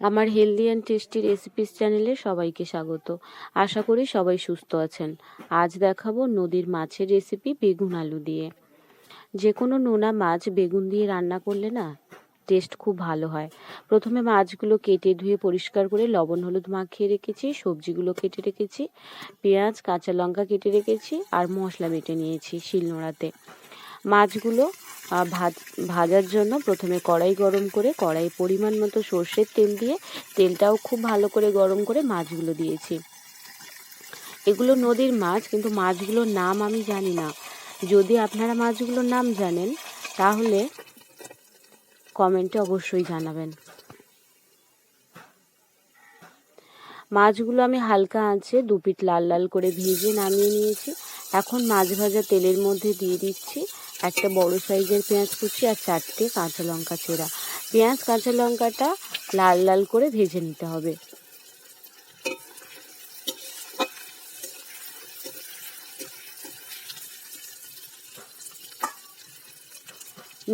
আমার healthy and tasty recipes চ্যানেলে সবাইকে স্বাগত। আশা করি সবাই সুস্থ আছেন। আজ দেখাবো নদীর মাছের রেসিপি বেগুন আলু দিয়ে। যে কোনো নোনা মাছ বেগুন দিয়ে রান্না করলে না টেস্ট খুব ভালো হয়। প্রথমে মাছগুলো কেটে ধুয়ে পরিষ্কার করে লবণ হলুদ মাখিয়ে রেখেছি, সবজিগুলো কেটে রেখেছি, পেঁয়াজ, কাঁচা লঙ্কা কেটে রেখেছি আর মশলা বেটে নিয়েছি শিলনোড়াতে। মাছগুলো ভাজ, ভাজার জন্য প্রথমে কড়াই গরম করে কড়াই পরিমাণ মতো সর্ষের তেল দিয়ে তেলটাও খুব ভালো করে গরম করে মাছগুলো দিয়েছি। এগুলো নদীর মাছ, কিন্তু মাছগুলোর নাম আমি জানি না। যদি আপনারা মাছগুলোর নাম জানেন, তাহলে কমেন্টে অবশ্যই জানাবেন। মাছগুলো আমি হালকা আঁচে দু পিঠ লাল লাল করে ভেজে নামিয়ে নিয়েছি। এখন মাছ ভাজা তেলের মধ্যে দিয়ে দিচ্ছি। একটা বড় সাইজের পেঁয়াজ কুচি আর চারটে কাঁচা লঙ্কা চেরা। পেঁয়াজ, কাঁচা লঙ্কাটা লাল লাল করে ভেজে নিতে হবে।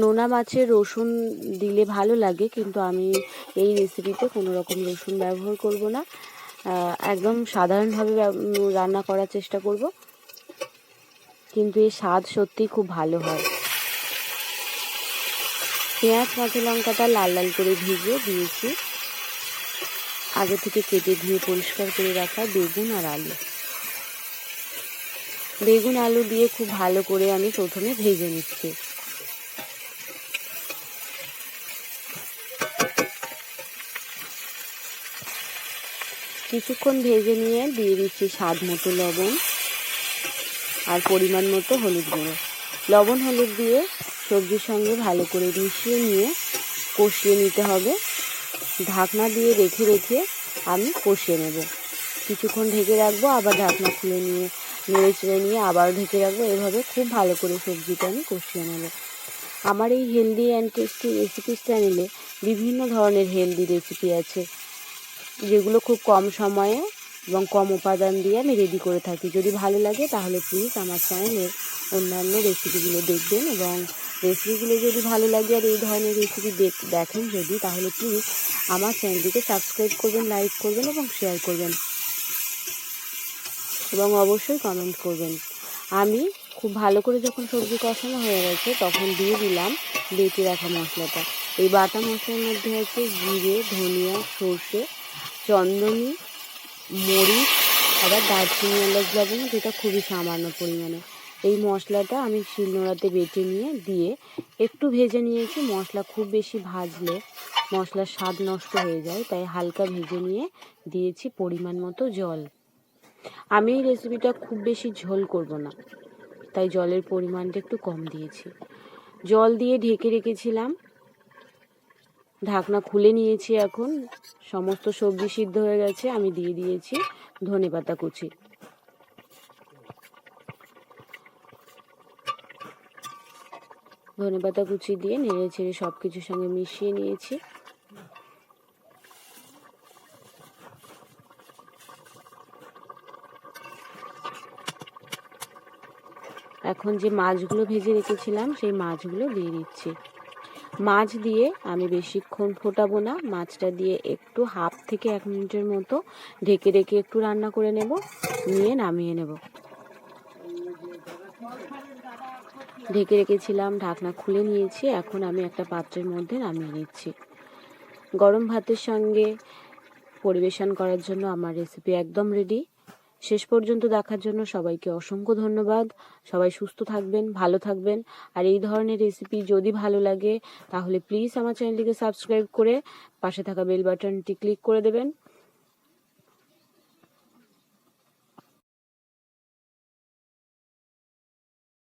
নোনা মাছের রসুন দিলে ভালো লাগে, কিন্তু আমি এই রেসিপিতে কোনো রকম রসুন ব্যবহার করব না। একদম সাধারণভাবে রান্না করার চেষ্টা করব। কিন্তু এর স্বাদ সত্যিই খুব ভালো হয়। পেঁয়াজ, কাঁচা লঙ্কাটা লাল লাল করে ভেজে দিয়েছি। আগে থেকে কেটে ধুয়ে পরিষ্কার করে রাখা বেগুন আর আলু। বেগুন, আলু দিয়ে খুব ভালো করে আমি প্রথমে ভেজে নিচ্ছি। কিছুক্ষণ ভেজে নিয়ে দিয়ে দিচ্ছি স্বাদ মতো লবণ। আর পরিমাণ মতো হলুদ গুঁড়ো। লবণ হলুদ দিয়ে সবজির সঙ্গে ভালো করে মিশিয়ে নিয়ে কষিয়ে নিতে হবে। ঢাকনা দিয়ে রেখে রেখে আমি কষিয়ে নেব। কিছুক্ষণ ঢেকে রাখব, আবার ঢাকনা খুলে নিয়ে, নেড়ে চেড়ে নিয়ে আবার ঢেকে রাখব। এভাবে খুব ভালো করে সবজিটা আমি কষিয়ে নেব। আমার এই হেলদি অ্যান্ড টেস্টি রেসিপিস চ্যানেলে বিভিন্ন ধরনের হেলদি রেসিপি আছে, যেগুলো খুব কম সময়ে এবং কম উপাদান দিয়ে আমি রেডি করে থাকি। যদি ভালো লাগে তাহলে প্লিজ আমার চ্যানেলের অন্যান্য রেসিপিগুলো দেখবেন এবং রেসিপিগুলো যদি ভালো লাগে আর এই ধরনের রেসিপি দেখেন যদি, তাহলে প্লিজ আমার চ্যানেলটিকে সাবস্ক্রাইব করবেন লাইক করবেন এবং শেয়ার করবেন। এবং অবশ্যই কমেন্ট করবেন। আমি খুব ভালো করে যখন সবজি কষানো হয়ে গেছে, তখন দিয়ে দিলাম বেটে রাখা মশলাটা। এই বাটা মশলার মধ্যে আছে জিরে, ধনিয়া, সর্ষে, চন্দনী মরিচ আবার দারচিনি, এলাচ লবঙ্গ যেটা খুবই সামান্য পরিমাণে। এই মশলাটা আমি শিলনোড়াতে বেটে নিয়ে দিয়ে একটু ভেজে নিয়েছি। মশলা খুব বেশি ভাজলে মশলার স্বাদ নষ্ট হয়ে যায়, তাই হালকা ভেজে নিয়ে দিয়েছি পরিমাণ মতো জল। আমি এই রেসিপিটা খুব বেশি ঝোল করব না, তাই জলের পরিমাণটা একটু কম দিয়েছি। জল দিয়ে ঢেকে রেখেছিলাম। ঢাকনা খুলে নিয়েছি এখন। সমস্ত সবজি সিদ্ধ হয়ে গেছে, আমি দিয়ে দিয়েছি ধনে পাতা কুচি। ধনে পাতা কুচি দিয়ে নেড়ে ছেড়ে সব কিছুর সঙ্গে মিশিয়ে নিয়েছি। এখন যে মাছগুলো ভেজে রেখেছিলাম, সেই মাছগুলো দিয়ে দিচ্ছি। মাছ দিয়ে আমি বেশিক্ষণ ফোটাবো না। মাছটা দিয়ে একটু হাফ থেকে এক মিনিটের মতো ঢেকে রেখে একটু রান্না করে নেব, নিয়ে নামিয়ে নেব। ঢেকে রেখেছিলাম, ঢাকনা খুলে নিয়েছি, এখন আমি একটা পাত্রের মধ্যে নামিয়ে নিচ্ছি। গরম ভাতের সঙ্গে পরিবেশন করার জন্য আমার রেসিপি একদম রেডি শেষ পর্যন্ত দেখার জন্য সবাইকে অসংখ্য ধন্যবাদ। সবাই সুস্থ থাকবেন, ভালো থাকবেন। আর এই ধরনের রেসিপি যদি ভালো লাগে, তাহলে প্লিজ আমার চ্যানেলটিকে সাবস্ক্রাইব করে পাশে থাকা বেল বাটনটি ক্লিক করে দেবেন।